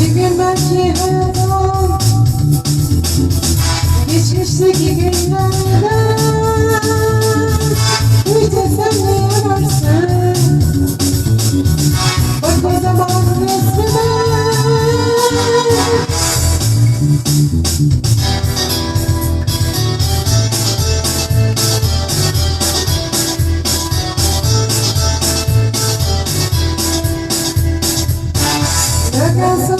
Bir gün belki hayal Geçmişteki günler. É que essa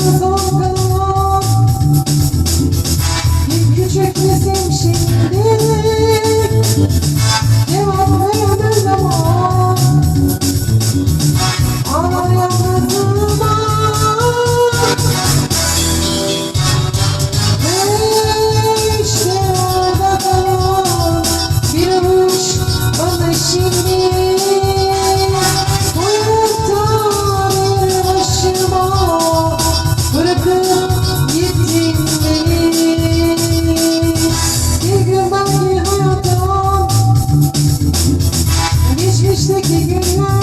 geçti hayatım Geçmişteki günler.